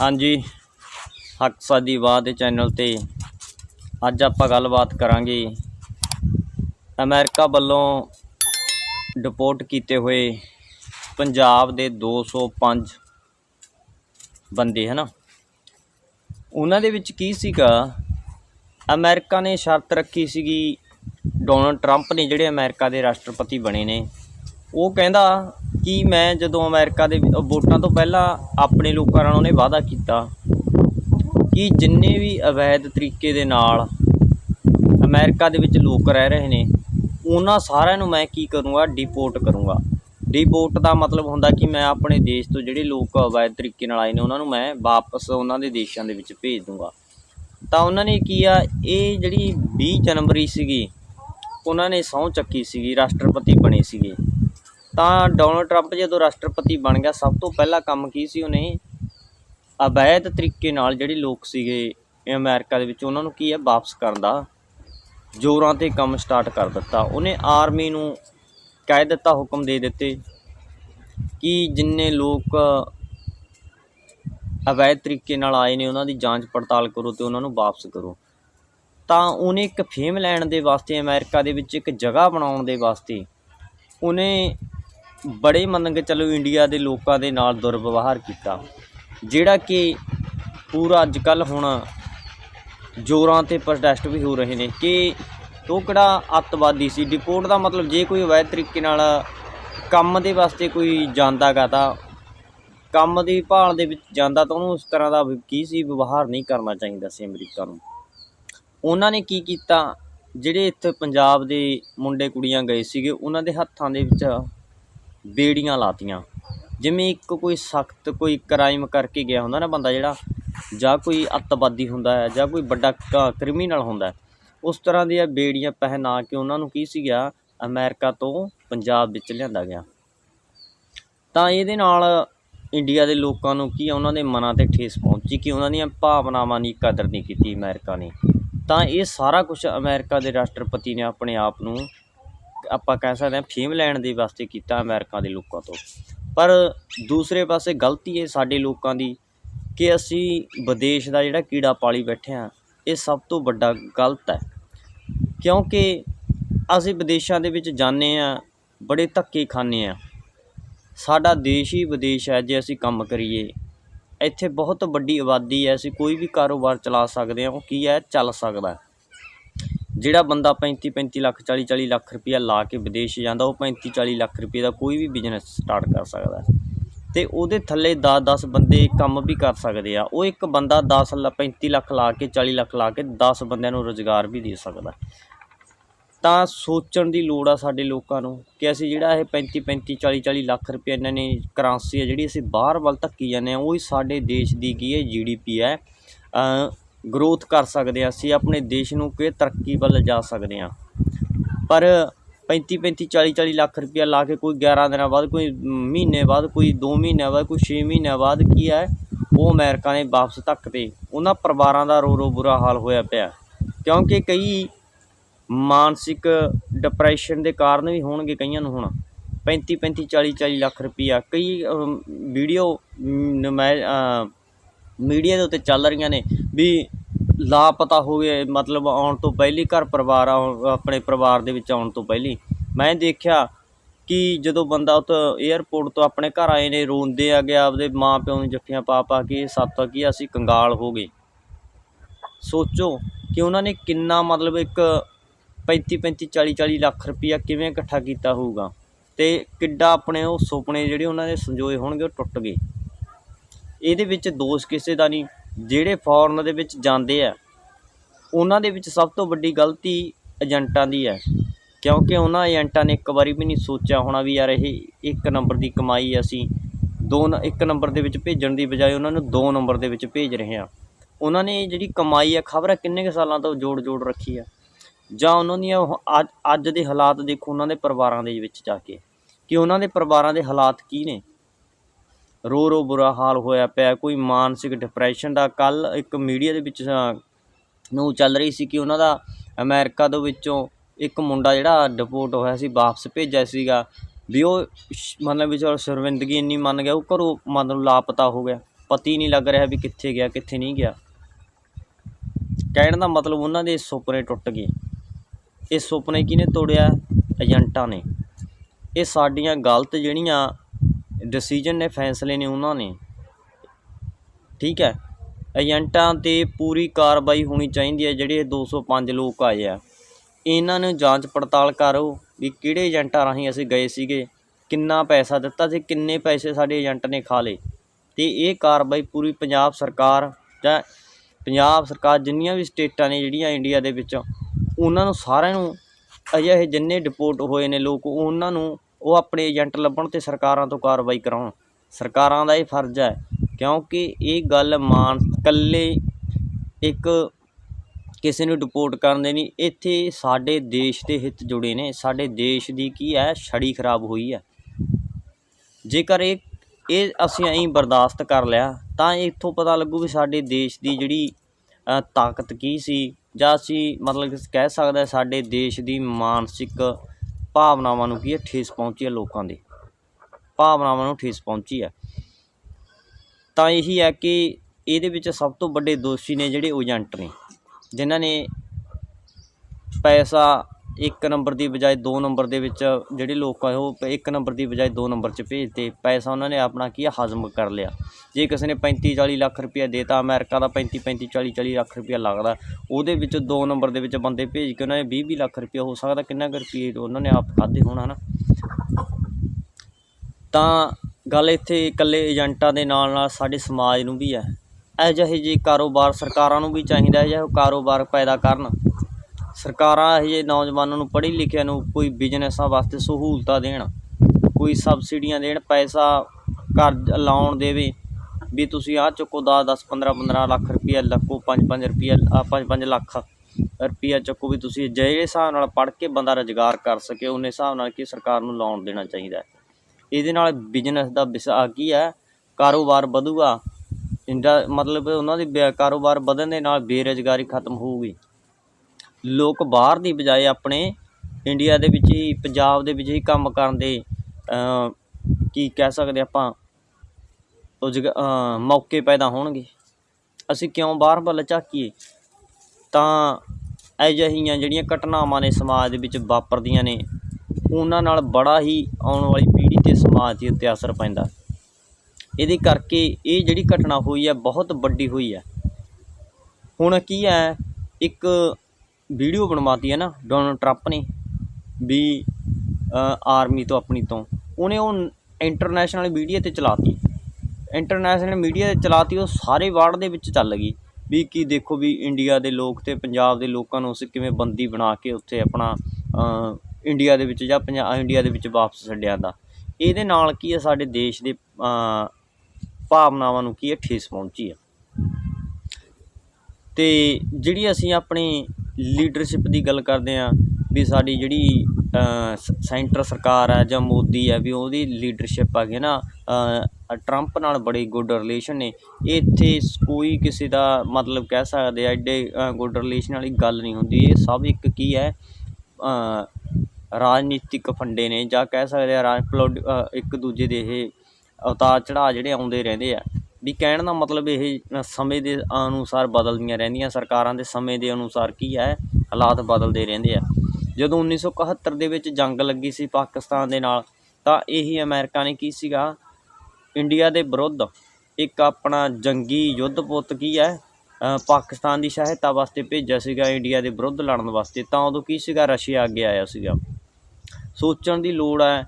ਹਾਂਜੀ, ਹੱਕ ਸਾਦੀ ਆਵਾਜ਼ ਦੇ ਚੈਨਲ ਤੇ ਅੱਜ ਆਪਾਂ ਗੱਲਬਾਤ ਕਰਾਂਗੇ। ਅਮਰੀਕਾ ਵੱਲੋਂ ਡਿਪੋਰਟ ਕੀਤੇ ਹੋਏ ਪੰਜਾਬ ਦੇ 205 ਬੰਦੇ, ਹਨਾ? ਉਹਨਾਂ ਦੇ ਵਿੱਚ ਕੀ ਸੀਗਾ? ਅਮਰੀਕਾ ਨੇ ਸ਼ਰਤ ਰੱਖੀ ਸੀਗੀ, ਡੋਨਲਡ ਟਰੰਪ ਨੇ ਜਿਹੜੇ ਅਮਰੀਕਾ ਦੇ ਰਾਸ਼ਟਰਪਤੀ ਬਣੇ ਨੇ। ਉਹ ਕਹਿੰਦਾ ਕਿ ਮੈਂ ਜਦੋਂ ਅਮਰੀਕਾ ਦੇ ਵੋਟਾਂ ਤੋਂ ਪਹਿਲਾਂ ਆਪਣੇ ਲੋਕਾਂ ਨਾਲ ਉਹਨੇ ਵਾਅਦਾ ਕੀਤਾ ਕਿ ਜਿੰਨੇ ਵੀ ਅਵੈਧ ਤਰੀਕੇ ਦੇ ਨਾਲ ਅਮਰੀਕਾ ਦੇ ਵਿੱਚ ਲੋਕ ਰਹਿ ਰਹੇ ਨੇ, ਉਹਨਾਂ ਸਾਰਿਆਂ ਨੂੰ ਮੈਂ ਕੀ ਕਰੂੰਗਾ? ਡਿਪੋਰਟ ਕਰੂੰਗਾ। ਡਿਪੋਰਟ ਦਾ ਮਤਲਬ ਹੁੰਦਾ ਕਿ ਮੈਂ ਆਪਣੇ ਦੇਸ਼ ਤੋਂ ਜਿਹੜੇ ਲੋਕ ਅਵੈਧ ਤਰੀਕੇ ਨਾਲ ਆਏ ਨੇ, ਉਹਨਾਂ ਨੂੰ ਮੈਂ ਵਾਪਸ ਉਹਨਾਂ ਦੇ ਦੇਸ਼ਾਂ ਦੇ ਵਿੱਚ ਭੇਜ ਦੂੰਗਾ। ਤਾਂ ਉਹਨਾਂ ਨੇ ਕੀ ਆ, ਇਹ ਜਿਹੜੀ 20 ਜਨਵਰੀ ਸੀਗੀ, ਉਹਨਾਂ ਨੇ ਸਹੁੰ ਚੱਕੀ ਸੀਗੀ, ਰਾਸ਼ਟਰਪਤੀ ਬਣੇ ਸੀਗੇ। ਤਾਂ ਡੋਨਲਡ ਟਰੰਪ ਜਦੋਂ ਰਾਸ਼ਟਰਪਤੀ ਬਣ ਗਿਆ, ਸਭ ਤੋਂ ਪਹਿਲਾ ਕੰਮ ਕੀ ਸੀ ਉਹਨੇ? ਅਵੈਧ ਤਰੀਕੇ ਨਾਲ ਜਿਹੜੇ ਲੋਕ ਸੀਗੇ ਇਹ ਅਮਰੀਕਾ ਦੇ ਵਿੱਚ, ਉਹਨਾਂ ਨੂੰ ਕੀ ਹੈ? ਵਾਪਸ ਕਰਨ ਦਾ ਜ਼ੋਰਾਂ ਤੇ ਕੰਮ ਸਟਾਰਟ ਕਰ ਦਿੱਤਾ। ਉਹਨੇ ਆਰਮੀ ਨੂੰ ਕਹਿ ਦਿੱਤਾ, ਹੁਕਮ ਦੇ ਦਿੱਤੇ ਕਿ ਜਿੰਨੇ ਲੋਕ ਅਵੈਧ ਤਰੀਕੇ ਨਾਲ ਆਏ ਨੇ, ਉਹਨਾਂ ਦੀ ਜਾਂਚ ਪੜਤਾਲ ਕਰੋ ਤੇ ਉਹਨਾਂ ਨੂੰ ਵਾਪਸ ਕਰੋ। ਤਾਂ ਉਹਨੇ ਇੱਕ ਫੇਮ ਲੈਣ ਦੇ ਵਾਸਤੇ, ਅਮਰੀਕਾ ਦੇ ਵਿੱਚ ਇੱਕ ਜਗ੍ਹਾ ਬਣਾਉਣ ਦੇ ਵਾਸਤੇ ਉਹਨੇ ਬੜੇ ਮੰਨ ਕੇ ਚੱਲੋ ਇੰਡੀਆ ਦੇ ਲੋਕਾਂ ਦੇ ਨਾਲ ਦੁਰਵਿਵਹਾਰ ਕੀਤਾ, ਜਿਹੜਾ ਕਿ ਪੂਰਾ ਅੱਜ ਕੱਲ ਹੁਣ ਜ਼ੋਰਾਂ ਤੇ ਪ੍ਰੋਟੈਸਟ ਵੀ ਹੋ ਰਹੇ ਨੇ ਕਿ ਉਹ ਕਿਹੜਾ ਅੱਤਵਾਦੀ ਸੀ? ਡਿਪੋਰਟ ਦਾ ਮਤਲਬ ਜੇ ਕੋਈ ਅਵੈਧ ਤਰੀਕੇ ਨਾਲ ਕੰਮ ਦੇ ਵਾਸਤੇ ਕੋਈ ਜਾਂਦਾਗਾ ਤਾਂ ਕੰਮ ਦੀ ਭਾਲ ਦੇ ਵਿੱਚ ਜਾਂਦਾ ਤਾਂ ਉਹਨੂੰ ਉਸ ਤਰ੍ਹਾਂ ਦਾ ਕੀ ਸੀ? ਵਿਵਹਾਰ ਨਹੀਂ ਕਰਨਾ ਚਾਹੀਦਾ ਸੀ ਅਮਰੀਕਾ ਨੂੰ। ਉਹਨਾਂ ਨੇ ਕੀ ਕੀਤਾ? ਜਿਹੜੇ ਇੱਥੇ ਪੰਜਾਬ ਦੇ ਮੁੰਡੇ ਕੁੜੀਆਂ ਗਏ ਸੀਗੇ, ਉਹਨਾਂ ਦੇ ਹੱਥਾਂ ਦੇ ਵਿੱਚ ਬੇੜੀਆਂ ਲਾਤੀਆਂ। ਜਿਵੇਂ ਇੱਕ ਕੋਈ ਸਖਤ ਕੋਈ ਕ੍ਰਾਈਮ ਕਰਕੇ ਗਿਆ ਹੁੰਦਾ ਨਾ ਬੰਦਾ ਜਿਹੜਾ, ਜਾਂ ਕੋਈ ਅੱਤਵਾਦੀ ਹੁੰਦਾ ਹੈ, ਜਾਂ ਕੋਈ ਵੱਡਾ ਕ੍ਰਿਮੀਨਲ ਹੁੰਦਾ ਉਸ ਤਰ੍ਹਾਂ ਦੀਆਂ ਬੇੜੀਆਂ ਪਹਿਨਾ ਕੇ ਉਹਨਾਂ ਨੂੰ ਕੀ ਸੀਗਾ, ਅਮਰੀਕਾ ਤੋਂ ਪੰਜਾਬ ਵਿੱਚ ਲਿਆਂਦਾ ਗਿਆ। ਤਾਂ ਇਹਦੇ ਨਾਲ ਇੰਡੀਆ ਦੇ ਲੋਕਾਂ ਨੂੰ ਕੀ ਉਹਨਾਂ ਦੇ ਮਨਾਂ ਤੇ ਠੇਸ ਪਹੁੰਚੀ ਕਿ ਉਹਨਾਂ ਦੀਆਂ ਭਾਵਨਾਵਾਂ ਦੀ ਕਦਰ ਨਹੀਂ ਕੀਤੀ ਅਮਰੀਕਾ ਨੇ। ਤਾਂ ਇਹ ਸਾਰਾ ਕੁਝ ਅਮਰੀਕਾ ਦੇ ਰਾਸ਼ਟਰਪਤੀ ਨੇ ਆਪਣੇ ਆਪ ਨੂੰ ਆਪਾਂ ਕਹਿ ਸਕਦੇ ਹਾਂ ਫੀਮ ਲੈਣ ਦੇ ਵਾਸਤੇ ਕੀਤਾ ਅਮਰੀਕਾ ਦੇ ਲੋਕਾਂ ਤੋਂ। ਪਰ ਦੂਸਰੇ ਪਾਸੇ ਗਲਤੀ ਹੈ ਸਾਡੇ ਲੋਕਾਂ ਦੀ ਕਿ ਅਸੀਂ ਵਿਦੇਸ਼ ਦਾ ਜਿਹੜਾ ਕੀੜਾ ਪਾਲੀ ਬੈਠੇ ਹਾਂ, ਇਹ ਸਭ ਤੋਂ ਵੱਡਾ ਗਲਤ ਹੈ। ਕਿਉਂਕਿ ਅਸੀਂ ਵਿਦੇਸ਼ਾਂ ਦੇ ਵਿੱਚ ਜਾਂਦੇ ਹਾਂ, ਬੜੇ ਧੱਕੇ ਖਾਂਦੇ ਹਾਂ। ਸਾਡਾ ਦੇਸ਼ ਹੀ ਵਿਦੇਸ਼ ਹੈ, ਜੇ ਅਸੀਂ ਕੰਮ ਕਰੀਏ। ਇੱਥੇ ਬਹੁਤ ਵੱਡੀ ਆਬਾਦੀ ਹੈ, ਅਸੀਂ ਕੋਈ ਵੀ ਕਾਰੋਬਾਰ ਚਲਾ ਸਕਦੇ ਹਾਂ, ਉਹ ਕੀ ਹੈ, ਚੱਲ ਸਕਦਾ ਜਿਹੜਾ ਬੰਦਾ 35 35 ਲੱਖ 40 40 ਲੱਖ ਰੁਪਇਆ ਲਾ ਕੇ ਵਿਦੇਸ਼ ਜਾਂਦਾ, ਉਹ 35 40 ਲੱਖ ਰੁਪਏ ਦਾ ਕੋਈ ਵੀ ਬਿਜ਼ਨਸ ਸਟਾਰਟ ਕਰ ਸਕਦਾ ਹੈ। ਤੇ ਉਹਦੇ ਥੱਲੇ 10 10 ਬੰਦੇ ਕੰਮ ਵੀ ਕਰ ਸਕਦੇ ਆ। ਉਹ ਇੱਕ ਬੰਦਾ 10 ਲ 35 ਲੱਖ ਲਾ ਕੇ 40 ਲੱਖ ਲਾ ਕੇ 10 ਬੰਦਿਆਂ ਨੂੰ ਰੋਜ਼ਗਾਰ ਵੀ ਦੇ ਸਕਦਾ ਤਾਂ ਸੋਚਣ ਦੀ ਲੋੜ ਆ ਸਾਡੇ ਲੋਕਾਂ ਨੂੰ ਕਿ ਅਸੀਂ ਜਿਹੜਾ ਇਹ 35 35 40 40 ਲੱਖ ਰੁਪਏ ਇਹਨਾਂ ਨੇ ਕਰੰਸੀ ਹੈ ਜਿਹੜੀ ਅਸੀਂ ਬਾਹਰ ਵੱਲ ਧੱਕੀ ਜਾਂਦੇ ਆ, ਉਹ ਹੀ ਸਾਡੇ ਦੇਸ਼ ਦੀ ਕੀ ਹੈ ਜੀਡੀਪੀ ਹੈ। ਗਰੋਥ ਕਰ ਸਕਦੇ ਆ ਅਸੀਂ ਆਪਣੇ ਦੇਸ਼ ਨੂੰ ਕਿ ਤਰੱਕੀ ਵੱਲ ਲਿਜਾ ਸਕਦੇ ਆ ਪਰ 35 35 40 40 ਲੱਖ ਰੁਪਇਆ ਲਾ ਕੇ ਕੋਈ 11 ਦਿਨਾਂ ਬਾਅਦ ਕੋਈ ਮਹੀਨੇ ਬਾਅਦ ਕੋਈ 2 ਮਹੀਨਿਆਂ ਬਾਅਦ ਕੋਈ 6 ਮਹੀਨਿਆਂ ਬਾਅਦ ਕੀ ਹੈ? ਉਹ ਅਮਰੀਕਾ ਨੇ ਵਾਪਸ ਧੱਕਦੇ। ਉਹਨਾਂ ਪਰਿਵਾਰਾਂ ਦਾ ਰੋ ਰੋ ਬੁਰਾ ਹਾਲ ਹੋਇਆ ਪਿਆ। ਕਿਉਂਕਿ ਕਈ ਮਾਨਸਿਕ ਡਿਪਰੈਸ਼ਨ ਦੇ ਕਾਰਨ ਵੀ ਹੋਣਗੇ ਕਈਆਂ ਨੂੰ ਹੁਣ। 35 35 40 40 ਲੱਖ ਰੁਪਈਆ ਕਈ ਵੀਡੀਓ ਮ, ਮੀਡੀਆ ਦੇ ਉੱਤੇ ਚੱਲ ਰਹੀਆਂ ਨੇ ਵੀ ਲਾਪਤਾ ਹੋ ਗਏ, ਮਤਲਬ ਆਉਣ ਤੋਂ ਪਹਿਲੀ ਘਰ ਪਰਿਵਾਰ ਆਉਣ- ਆਪਣੇ ਪਰਿਵਾਰ ਦੇ ਵਿੱਚ ਆਉਣ ਤੋਂ ਪਹਿਲੀ। ਮੈਂ ਦੇਖਿਆ ਕਿ ਜਦੋਂ ਬੰਦਾ ਉੱਥੇ 에ਅਰਪੋਰਟ ਤੋਂ ਆਪਣੇ ਘਰ ਆਏ ਨੇ, ਰੋਂਦੇ ਆ ਗਿਆ ਆਪਦੇ ਮਾਂ ਪਿਓ ਨੂੰ ਜੱਫੀਆਂ ਪਾ ਪਾ ਕੇ ਸੱਤ ਕੀ ਅਸੀਂ ਕੰਗਾਲ ਹੋ ਗਏ। ਸੋਚੋ ਕਿ ਉਹਨਾਂ ਨੇ ਕਿੰਨਾ ਮਤਲਬ ਇੱਕ 35 35 40 40 ਲੱਖ ਰੁਪਈਆ ਕਿਵੇਂ ਇਕੱਠਾ ਕੀਤਾ ਹੋਊਗਾ ਤੇ ਕਿੱਡਾ ਆਪਣੇ ਉਹ ਸੁਪਨੇ ਜਿਹੜੇ ਉਹਨਾਂ ਦੇ ਸੰਜੋਏ ਹੋਣਗੇ ਉਹ ਟੁੱਟ ਗਏ। ਇਹਦੇ ਵਿੱਚ ਦੋਸ਼ ਕਿਸੇ ਦਾ ਨਹੀਂ। ਜਿਹੜੇ ਫੋਰਨ ਦੇ ਵਿੱਚ ਜਾਂਦੇ ਆ, ਉਹਨਾਂ ਦੇ ਵਿੱਚ ਸਭ ਤੋਂ ਵੱਡੀ ਗਲਤੀ ਏਜੰਟਾਂ ਦੀ ਹੈ। ਕਿਉਂਕਿ ਉਹਨਾਂ ਏਜੰਟਾਂ ਨੇ ਇੱਕ ਵਾਰੀ ਵੀ ਨਹੀਂ ਸੋਚਿਆ ਹੋਣਾ ਵੀ ਯਾਰ ਇਹ ਇੱਕ ਨੰਬਰ ਦੀ ਕਮਾਈ ਅਸੀਂ। ਦੋ ਨ- ਇੱਕ ਨੰਬਰ ਦੇ ਵਿੱਚ ਭੇਜਣ ਦੀ ਬਜਾਏ ਉਹਨਾਂ ਨੂੰ ਦੋ ਨੰਬਰ ਦੇ ਵਿੱਚ ਭੇਜ ਰਹੇ ਆ। ਉਹਨਾਂ ਨੇ ਜਿਹੜੀ ਕਮਾਈ ਆ, ਖਬਰ ਹੈ ਕਿੰਨੇ ਕੁ ਸਾਲਾਂ ਤੋਂ ਜੋੜ ਜੋੜ ਰੱਖੀ ਆ। ਜਾਂ ਉਹਨਾਂ ਦੀਆਂ ਉਹ ਅੱਜ ਅੱਜ ਦੇ ਹਾਲਾਤ ਦੇਖੋ, ਉਹਨਾਂ ਦੇ ਪਰਿਵਾਰਾਂ ਦੇ ਵਿੱਚ ਜਾ ਕੇ। ਕਿ ਉਹਨਾਂ ਦੇ ਪਰਿਵਾਰਾਂ ਦੇ ਹਾਲਾਤ ਕੀ ਨੇ? ਰੋ ਰੋ ਬੁਰਾ ਹਾਲ ਹੋਇਆ ਪਿਆ। ਕੋਈ ਮਾਨਸਿਕ ਡਿਪਰੈਸ਼ਨ ਦਾ ਕੱਲ ਇੱਕ ਮੀਡੀਆ ਦੇ ਵਿੱਚ ਅ, ਨੂੰ ਚੱਲ ਰਹੀ ਸੀ ਕਿ ਉਹਨਾਂ ਦਾ ਅਮਰੀਕਾ ਦੇ ਵਿੱਚੋਂ ਇੱਕ ਮੁੰਡਾ ਜਿਹੜਾ ਡਿਪੋਰਟ ਹੋਇਆ ਸੀ ਵਾਪਸ ਭੇਜਿਆ ਸੀਗਾ। ਵੀ ਉਹ ਸ਼- ਮਤਲਬ ਵੀ ਚਲੋ ਸ਼ਰਮਿੰਦਗੀ ਇੰਨੀ ਮੰਨ ਗਿਆ ਉਹ ਘਰੋਂ ਮਤਲਬ ਲਾਪਤਾ ਹੋ ਗਿਆ। ਪਤੀ ਨਹੀਂ ਲੱਗ ਰਿਹਾ ਵੀ ਕਿੱਥੇ ਗਿਆ ਕਿੱਥੇ ਨਹੀਂ ਗਿਆ। ਕਹਿਣ ਦਾ ਮਤਲਬ ਉਹਨਾਂ ਦੇ ਸੁਪਨੇ ਟੁੱਟ ਗਏ। ਇਹ ਸੁਪਨੇ ਕਿਹਨੇ ਤੋੜਿਆ? ਏਜੰਟਾਂ ਨੇ। ਇਹ ਸਾਡੀਆਂ ਗਲਤ ਜਿਹੜੀਆਂ ਡਿਸੀਜਨ ਨੇ ਫੈਸਲੇ ਨੇ ਉਹਨਾਂ ਨੇ। ਠੀਕ ਹੈ? ਏਜੰਟਾਂ ਤੇ ਪੂਰੀ ਕਾਰਵਾਈ ਹੋਣੀ ਚਾਹੀਦੀ ਹੈ, ਜਿਹੜੇ ਇਹ 205 ਲੋਕ ਆਏ ਆ। ਇਹਨਾਂ ਨੂੰ ਜਾਂਚ ਪੜਤਾਲ ਕਰੋ ਵੀ ਕਿਹੜੇ ਏਜੰਟਾਂ ਰਾਹੀਂ ਅਸੀਂ ਗਏ ਸੀਗੇ, ਕਿੰਨਾ ਪੈਸਾ ਦਿੱਤਾ ਸੀ ਕਿੰਨੇ ਪੈਸੇ ਸਾਡੇ ਏਜੰਟ ਨੇ ਖਾ ਲਏ। ਤੇ ਇਹ ਕਾਰਵਾਈ ਪੂਰੀ ਪੰਜਾਬ ਸਰਕਾਰ ਜਾਂ ਪੰਜਾਬ ਸਰਕਾਰ ਜਿੰਨੀਆਂ ਵੀ ਸਟੇਟਾਂ ਨੇ ਜਿਹੜੀਆਂ ਇੰਡੀਆ ਦੇ ਵਿੱਚ, ਉਹਨਾਂ ਨੂੰ ਸਾਰਿਆਂ ਨੂੰ ਅਜਿਹੇ ਜਿੰਨੇ ਡਿਪੋਰਟ ਹੋਏ ਨੇ ਲੋਕ, ਉਹਨਾਂ ਨੂੰ ਉਹ ਆਪਣੇ ਏਜੰਟ ਲੱਭਣ ਤੇ ਸਰਕਾਰਾਂ ਤੋਂ ਕਾਰਵਾਈ ਕਰਾਉਣ। ਸਰਕਾਰਾਂ ਦਾ ਇਹ ਫਰਜ਼ ਹੈ, ਕਿਉਂਕਿ ਇਹ ਗੱਲ ਮਾਨ ਇਕੱਲੇ ਇੱਕ ਕਿਸੇ ਨੂੰ ਡਿਪੋਰਟ ਕਰਨ ਦੇ ਨਹੀਂ, ਇੱਥੇ ਸਾਡੇ ਦੇਸ਼ ਦੇ ਹਿੱਤ ਜੁੜੇ ਨੇ। ਸਾਡੇ ਦੇਸ਼ ਦੀ ਕੀ ਹੈ, ਛੜੀ ਖਰਾਬ ਹੋਈ ਹੈ। ਜੇਕਰ ਇਹ ਇਹ ਅਸੀਂ ਐਂ ਬਰਦਾਸ਼ਤ ਕਰ ਲਿਆ, ਤਾਂ ਇੱਥੋਂ ਪਤਾ ਲੱਗੂ ਵੀ ਸਾਡੇ ਦੇਸ਼ ਦੀ ਜਿਹੜੀ ਤਾਕਤ ਕੀ ਸੀ। ਜਾਂ ਅਸੀਂ ਮਤਲਬ ਕਹਿ ਸਕਦਾ ਸਾਡੇ ਦੇਸ਼ ਦੀ ਮਾਨਸਿਕ ਭਾਵਨਾਵਾਂ ਨੂੰ ਕੀ ਹੈ? ਠੇਸ ਪਹੁੰਚੀ ਹੈ ਲੋਕਾਂ ਦੇ। ਭਾਵਨਾਵਾਂ ਨੂੰ ਠੇਸ ਪਹੁੰਚੀ ਹੈ। ਤਾਂ ਇਹੀ ਹੈ ਕਿ ਇਹਦੇ ਵਿੱਚ ਸਭ ਤੋਂ ਵੱਡੇ ਦੋਸ਼ੀ ਨੇ ਜਿਹੜੇ ਏਜੰਟ ਨੇ, ਜਿਨ੍ਹਾਂ ਨੇ ਪੈਸਾ ਇੱਕ ਨੰਬਰ ਦੀ ਬਜਾਏ ਦੋ ਨੰਬਰ ਦੇ ਵਿੱਚ ਜਿਹੜੇ ਲੋਕ ਆ ਉਹ ਇੱਕ ਨੰਬਰ ਦੀ ਬਜਾਏ ਦੋ ਨੰਬਰ 'ਚ ਭੇਜਤੇ ਪੈਸਾ ਉਹਨਾਂ ਨੇ ਆਪਣਾ ਕੀ ਆ, ਹਜ਼ਮ ਕਰ ਲਿਆ। ਜੇ ਕਿਸੇ ਨੇ 35 40 ਲੱਖ ਰੁਪਇਆ ਦੇਤਾ, ਅਮਰੀਕਾ ਦਾ 35 35 40 40 ਲੱਖ ਰੁਪਇਆ ਲੱਗਦਾ, ਉਹਦੇ ਵਿੱਚ ਦੋ ਨੰਬਰ ਦੇ ਵਿੱਚ ਬੰਦੇ ਭੇਜ ਕੇ ਉਹਨਾਂ ਨੇ 20 20 ਲੱਖ ਰੁਪਇਆ ਹੋ ਸਕਦਾ, ਕਿੰਨਾ ਕੁ ਰੁਪਏ ਉਹਨਾਂ ਨੇ ਆਪ ਖਾਦੇ ਹੋਣਾ ਨਾ ਤਾਂ ਗੱਲ ਇੱਥੇ ਇਕੱਲੇ ਏਜੰਟਾਂ ਦੇ ਨਾਲ ਨਾਲ ਸਾਡੇ ਸਮਾਜ ਨੂੰ ਵੀ ਹੈ। ਇਹੋ ਜਿਹੇ ਜੇ ਕਾਰੋਬਾਰ ਸਰਕਾਰਾਂ ਨੂੰ ਵੀ ਚਾਹੀਦਾ ਹੈ ਉਹ ਕਾਰੋਬਾਰ ਪੈਦਾ ਕਰਨ। ਸਰਕਾਰਾਂ ਇਹੋ ਜਿਹੇ ਨੌਜਵਾਨਾਂ ਨੂੰ ਪੜ੍ਹੇ ਲਿਖਿਆ ਨੂੰ ਕੋਈ ਬਿਜ਼ਨਸਾਂ ਵਾਸਤੇ ਸਹੂਲਤਾਂ ਦੇਣ, ਕੋਈ ਸਬਸਿਡੀਆਂ ਦੇਣ, ਪੈਸਾ ਕਰਜ਼ ਲਾਉਣ ਦੇਵੇ, ਵੀ ਤੁਸੀਂ ਆਹ ਚੁੱਕੋ 10 10 15 15 ਲੱਖ ਰੁਪਈਆ ਲੱਖੋ 5 5 ਰੁਪਈਆ 5 5 ਲੱਖ ਰੁਪਈਆ ਚੱਕੋ ਵੀ ਤੁਸੀਂ ਜਿਹੜੇ ਹਿਸਾਬ ਨਾਲ ਪੜ੍ਹ ਕੇ ਬੰਦਾ ਰੁਜ਼ਗਾਰ ਕਰ ਸਕੇ, ਉਹਨੇ ਹਿਸਾਬ ਨਾਲ ਕੀ ਸਰਕਾਰ ਨੂੰ ਲੋਨ ਦੇਣਾ ਚਾਹੀਦਾ ਇਹਦੇ ਨਾਲ ਬਿਜ਼ਨਸ ਦਾ ਵਿਸਾ ਕੀ ਹੈ, ਕਾਰੋਬਾਰ ਵਧੂਗਾ ਇੰਡਾ ਮਤਲਬ ਉਹਨਾਂ ਦੀ ਬੇ- ਕਾਰੋਬਾਰ ਵਧਣ ਦੇ ਨਾਲ ਬੇਰੁਜ਼ਗਾਰੀ ਖਤਮ ਹੋਊਗੀ। ਲੋਕ ਬਾਹਰ ਦੀ ਬਜਾਏ ਆਪਣੇ ਇੰਡੀਆ ਦੇ ਵਿੱਚ ਹੀ, ਪੰਜਾਬ ਦੇ ਵਿੱਚ ਹੀ ਕੰਮ ਕਰਨ ਦੇ ਕੀ ਕਹਿ ਸਕਦੇ ਆਪਾਂ ਰੁਜ਼ਗ ਮੌਕੇ ਪੈਦਾ ਹੋਣਗੇ। ਅਸੀਂ ਕਿਉਂ ਬਾਹਰ ਵੱਲ ਝਾਕੀਏ? ਤਾਂ ਅਜਿਹੀਆਂ ਜਿਹੜੀਆਂ ਘਟਨਾਵਾਂ ਨੇ ਸਮਾਜ ਦੇ ਵਿੱਚ ਵਾਪਰਦੀਆਂ ਨੇ, ਉਹਨਾਂ ਨਾਲ ਬੜਾ ਹੀ ਆਉਣ ਵਾਲੀ ਪੀੜ੍ਹੀ ਤੇ ਸਮਾਜ ਦੇ ਉੱਤੇ ਅਸਰ ਪੈਂਦਾ। ਇਹਦੇ ਕਰਕੇ ਇਹ ਜਿਹੜੀ ਘਟਨਾ ਹੋਈ ਹੈ, ਬਹੁਤ ਵੱਡੀ ਹੋਈ ਹੈ। ਹੁਣ ਕੀ ਹੈ, ਇੱਕ ਵੀਡੀਓ ਬਣਵਾਤੀ ਹੈ ਨਾ ਡੋਨਲਡ ਟਰੰਪ ਨੇ ਵੀ ਆਰਮੀ ਤੋਂ, ਆਪਣੀ ਤੋਂ। ਉਹਨੇ ਉਹ ਇੰਟਰਨੈਸ਼ਨਲ ਮੀਡੀਆ ਤੇ ਚਲਾਤੀ। ਇੰਟਰਨੈਸ਼ਨਲ ਮੀਡੀਆ ਤੇ ਚਲਾਤੀ, ਉਹ ਸਾਰੇ ਵਰਲਡ ਦੇ ਵਿੱਚ ਚੱਲ ਗਈ ਵੀ ਕੀ ਦੇਖੋ ਵੀ ਇੰਡੀਆ ਦੇ ਲੋਕ ਤੇ ਪੰਜਾਬ ਦੇ ਲੋਕਾਂ ਨੂੰ ਅਸੀਂ ਕਿਵੇਂ ਬੰਦੀ ਬਣਾ ਕੇ ਉੱਥੇ ਆਪਣਾ ਇੰਡੀਆ ਦੇ ਵਿੱਚ ਜਾਂ ਪੰਜਾਬ ਇੰਡੀਆ ਦੇ ਵਿੱਚ ਵਾਪਸ ਛੱਡਿਆ ਦਾ ਇਹਦੇ ਨਾਲ ਕੀ ਹੈ, ਸਾਡੇ ਦੇਸ਼ ਦੇ ਭਾਵਨਾਵਾਂ ਨੂੰ ਕੀ ਹੈ, ਠੇਸ ਪਹੁੰਚੀ ਆ ਤੇ ਜਿਹੜੀ ਅਸੀਂ ਆਪਣੀ ਲੀਡਰਸ਼ਿਪ ਦੀ ਗੱਲ ਕਰਦੇ ਹਾਂ, ਵੀ ਸਾਡੀ ਜਿਹੜੀ ਸੈਂਟਰ ਸਰਕਾਰ ਹੈ ਜਾਂ ਮੋਦੀ ਹੈ ਵੀ ਉਹਦੀ ਲੀਡਰਸ਼ਿਪ ਆ ਗਈ ਨਾ ਟਰੰਪ ਨਾਲ ਬੜੇ ਗੁੱਡ ਰਿਲੇਸ਼ਨ ਨੇ। ਇੱਥੇ ਕੋਈ ਕਿਸੇ ਦਾ ਮਤਲਬ ਕਹਿ ਸਕਦੇ ਆ, ਐਡੇ ਗੁੱਡ ਰਿਲੇਸ਼ਨ ਵਾਲੀ ਗੱਲ ਨਹੀਂ ਹੁੰਦੀ। ਇਹ ਸਭ ਇੱਕ ਕੀ ਹੈ ਰਾਜਨੀਤਿਕ ਫੰਡੇ ਨੇ ਜਾਂ ਕਹਿ ਸਕਦੇ ਆ, ਰਾਜ ਇੱਕ ਦੂਜੇ ਦੇ ਇਹ ਉਤਾਰ ਚੜਾਅ ਜਿਹੜੇ ਆਉਂਦੇ ਰਹਿੰਦੇ ਆ। ਵੀ ਕਹਿਣ ਦਾ ਮਤਲਬ ਇਹ ਸਮੇਂ ਦੇ ਅਨੁਸਾਰ ਬਦਲਦੀਆਂ ਰਹਿੰਦੀਆਂ, ਸਰਕਾਰਾਂ ਦੇ ਸਮੇਂ ਦੇ ਅਨੁਸਾਰ ਕੀ ਹੈ, ਹਾਲਾਤ ਬਦਲਦੇ ਰਹਿੰਦੇ ਆ। ਜਦੋਂ 1971 ਦੇ ਵਿੱਚ ਜੰਗ ਲੱਗੀ ਸੀ ਪਾਕਿਸਤਾਨ ਦੇ ਨਾਲ, ਤਾਂ ਇਹੀ ਅਮਰੀਕਾ ਨੇ ਕੀ ਸੀਗਾ? ਇੰਡੀਆ ਦੇ ਵਿਰੁੱਧ ਇੱਕ ਆਪਣਾ ਜੰਗੀ ਯੁੱਧ ਪੁੱਤ ਕੀ ਹੈ ਪਾਕਿਸਤਾਨ ਦੀ ਸਹਾਇਤਾ ਵਾਸਤੇ ਭੇਜਿਆ ਸੀਗਾ, ਇੰਡੀਆ ਦੇ ਵਿਰੁੱਧ ਲੜਨ ਵਾਸਤੇ। ਤਾਂ ਉਦੋਂ ਕੀ ਸੀਗਾ? ਰਸ਼ੀਆ ਅੱਗੇ ਆਇਆ ਸੀਗਾ। ਸੋਚਣ ਦੀ ਲੋੜ ਹੈ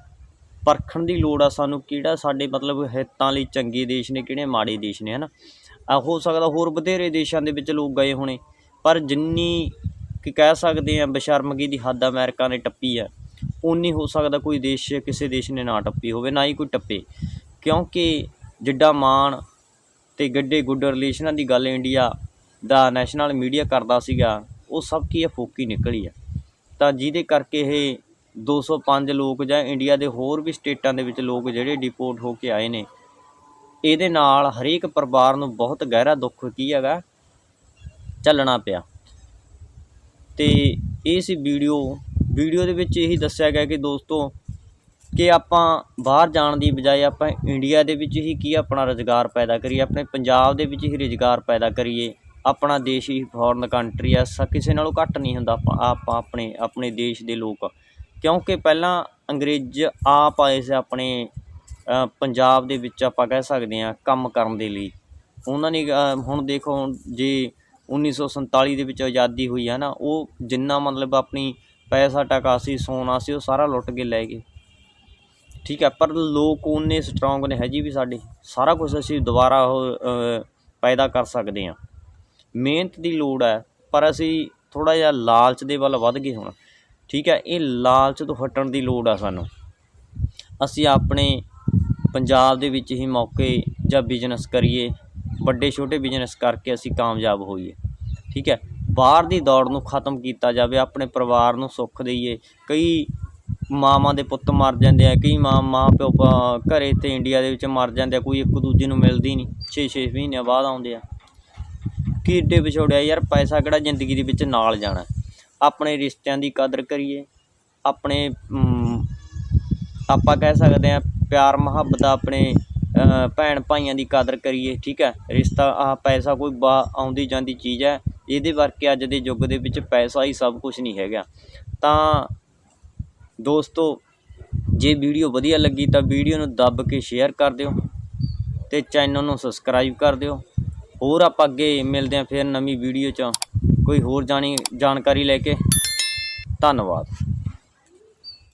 ਪਰਖਣ ਦੀ ਲੋੜ ਆ ਸਾਨੂੰ ਕਿਹੜਾ ਸਾਡੇ ਮਤਲਬ ਹਿੱਤਾਂ ਲਈ ਚੰਗੇ ਦੇਸ਼ ਨੇ, ਕਿਹੜੇ ਮਾੜੇ ਦੇਸ਼ ਨੇ, ਹਨਾ? ਆ ਹੋ ਸਕਦਾ ਹੋਰ ਬਥੇਰੇ ਦੇਸ਼ਾਂ ਦੇ ਵਿੱਚ ਲੋਕ ਗਏ ਹੋਣੇ, ਪਰ ਜਿੰਨੀ ਕਿ ਕਹਿ ਸਕਦੇ ਆ ਬਸ਼ਰਮਗੀ ਦੀ ਹੱਦ ਅਮਰੀਕਾ ਨੇ ਟੱਪੀ ਆ ਉਨੀ ਹੋ ਸਕਦਾ ਕੋਈ ਦੇਸ਼, ਕਿਸੇ ਦੇਸ਼ ਨੇ ਨਾ ਟੱਪੀ ਹੋਵੇ, ਨਾ ਹੀ ਕੋਈ ਟੱਪੇ। ਕਿਉਂਕਿ ਜਿੱਡਾ ਮਾਣ ਤੇ ਗੱਡੇ ਗੁੱਡ ਰਿਲੇਸ਼ਨਾਂ ਦੀ ਗੱਲ ਇੰਡੀਆ ਦਾ ਨੈਸ਼ਨਲ ਮੀਡੀਆ ਕਰਦਾ ਸੀਗਾ, ਉਹ ਸਭ ਕੀ ਹੈ ਫੋਕੀ ਨਿਕਲੀ ਆ। ਤਾਂ ਜਿਹਦੇ ਕਰਕੇ ਇਹ 205 ਲੋਕ ਜਾਂ ਇੰਡੀਆ ਦੇ ਹੋਰ ਵੀ ਸਟੇਟਾਂ ਦੇ ਵਿੱਚ ਲੋਕ ਜਿਹੜੇ ਡਿਪੋਰਟ ਹੋ ਕੇ ਆਏ ਨੇ, ਇਹਦੇ ਨਾਲ ਹਰੇਕ ਪਰਿਵਾਰ ਨੂੰ ਬਹੁਤ ਗਹਿਰਾ ਦੁੱਖ ਕੀ ਹੈਗਾ? ਝੱਲਣਾ ਪਿਆ। ਤੇ ਇਹ ਸੀ ਵੀਡੀਓ। ਵੀਡੀਓ ਦੇ ਵਿੱਚ ਇਹੀ ਦੱਸਿਆ ਗਿਆ ਕਿ ਦੋਸਤੋ, ਕਿ ਆਪਾਂ ਬਾਹਰ ਜਾਣ ਦੀ ਬਜਾਏ ਆਪਾਂ ਇੰਡੀਆ ਦੇ ਵਿੱਚ ਹੀ ਕੀ ਆਪਣਾ ਰੁਜ਼ਗਾਰ ਪੈਦਾ ਕਰੀਏ, ਆਪਣੇ ਪੰਜਾਬ ਦੇ ਵਿੱਚ ਹੀ ਰੁਜ਼ਗਾਰ ਪੈਦਾ ਕਰੀਏ। ਆਪਣਾ ਦੇਸ਼ ਹੀ ਫੋਰਨ ਕੰਟਰੀ ਆ, ਸ, ਕਿਸੇ ਨਾਲੋਂ ਘੱਟ ਨਹੀਂ ਹੁੰਦਾ ਆਪਾਂ ਆਪਾਂ ਆਪਣੇ ਆਪਣੇ ਦੇਸ਼ ਦੇ ਲੋਕ। ਕਿਉਂਕਿ ਪਹਿਲਾਂ ਅੰਗਰੇਜ਼ ਆਪ ਆਏ ਸੀ ਆਪਣੇ ਪੰਜਾਬ ਦੇ ਵਿੱਚ ਆਪਾਂ ਕਹਿ ਸਕਦੇ ਹਾਂ ਕੰਮ ਕਰਨ ਦੇ ਲਈ। ਉਹਨਾਂ ਨੇ ਹੁਣ ਦੇਖੋ ਹੁਣ ਜੇ 1947 ਦੇ ਵਿੱਚ ਆਜ਼ਾਦੀ ਹੋਈ ਹੈ ਨਾ, ਉਹ ਜਿੰਨਾ ਮਤਲਬ ਆਪਣੀ ਪੈਸਾ ਟਕਾ ਸੀ, ਸੋਨਾ ਸੀ, ਉਹ ਸਾਰਾ ਲੁੱਟ ਕੇ ਲੈ ਗਏ। ਠੀਕ ਹੈ, ਪਰ ਲੋਕ ਉਹਨੇ ਸਟਰੋਂਗ ਨੇ ਹਜੇ ਵੀ ਸਾਡੇ। ਸਾਰਾ ਕੁਝ ਅਸੀਂ ਦੁਬਾਰਾ ਉਹ ਪੈਦਾ ਕਰ ਸਕਦੇ ਹਾਂ। ਮਿਹਨਤ ਦੀ ਲੋੜ ਹੈ, ਪਰ ਅਸੀਂ ਥੋੜਾ ਜਿਹਾ ਲਾਲਚ ਦੇ ਵੱਲ ਵੱਧ ਗਏ ਹੁਣ। ਠੀਕ ਹੈ, ਇਹ ਲਾਲਚ ਤੋਂ ਹਟਣ ਦੀ ਲੋੜ ਆ ਸਾਨੂੰ। ਅਸੀਂ ਆਪਣੇ ਪੰਜਾਬ ਦੇ ਵਿੱਚ ਹੀ ਮੌਕੇ ਜਾਂ ਬਿਜ਼ਨਸ ਕਰੀਏ, ਵੱਡੇ ਛੋਟੇ ਬਿਜ਼ਨਸ ਕਰਕੇ ਅਸੀਂ ਕਾਮਯਾਬ ਹੋਈਏ। ਠੀਕ ਹੈ, ਬਾਹਰ ਦੀ ਦੌੜ ਨੂੰ ਖਤਮ ਕੀਤਾ ਜਾਵੇ, ਆਪਣੇ ਪਰਿਵਾਰ ਨੂੰ ਸੁੱਖ ਦਈਏ। ਕਈ ਮਾਵਾਂ ਦੇ ਪੁੱਤ ਮਰ ਜਾਂਦੇ ਆ, ਕਈ ਮਾਂ ਮਾਂ ਪਿਓ ਪ- ਘਰੇ ਤੇ ਇੰਡੀਆ ਦੇ ਵਿੱਚ ਮਰ ਜਾਂਦੇ ਆ, ਕੋਈ ਇੱਕ ਦੂਜੇ ਨੂੰ ਮਿਲਦੀ ਨਹੀਂ। 6-6 ਮਹੀਨਿਆਂ ਬਾਅਦ ਆਉਂਦੇ ਆ। ਕੀ ਵਿਛੋੜਿਆ ਯਾਰ, ਪੈਸਾ ਕਿਹੜਾ ਜ਼ਿੰਦਗੀ ਦੇ ਵਿੱਚ ਨਾਲ ਜਾਣਾ। ਆਪਣੇ ਰਿਸ਼ਤਿਆਂ ਦੀ ਕਦਰ ਕਰੀਏ, ਆਪਣੇ ਆਪਾਂ ਕਹਿ ਸਕਦੇ ਆ ਪਿਆਰ ਮੁਹੱਬਤ ਆਪਣੇ ਭੈਣ ਭਾਈਆਂ ਦੀ ਕਦਰ ਕਰੀਏ, ਠੀਕ ਹੈ? ਰਿਸ਼ਤਾ ਆ ਪੈਸਾ ਕੋਈ ਬਾ, ਆਉਂਦੀ ਜਾਂਦੀ ਚੀਜ਼ ਹੈ, ਇਹਦੇ ਵਰਕੇ ਅੱਜ ਦੇ ਯੁੱਗ ਦੇ ਵਿੱਚ ਪੈਸਾ ਹੀ ਸਭ ਕੁਝ ਨਹੀਂ ਹੈਗਾ। ਤਾਂ ਦੋਸਤੋ, ਜੇ ਵੀਡੀਓ ਵਧੀਆ ਲੱਗੀ ਤਾਂ ਵੀਡੀਓ ਨੂੰ ਦੱਬ ਕੇ ਸ਼ੇਅਰ ਕਰ ਦਿਓ ਤੇ ਚੈਨਲ ਨੂੰ ਸਬਸਕ੍ਰਾਈਬ ਕਰ ਦਿਓ। ਹੋਰ ਆਪਾਂ ਅੱਗੇ ਮਿਲਦੇ ਹਾਂ ਫਿਰ ਨਵੀਂ ਵੀਡੀਓ 'ਚ। ਕੋਈ ਹੋਰ ਜਾਣੀ ਜਾਣਕਾਰੀ ਲੈ ਕੇ ਧੰਨਵਾਦ।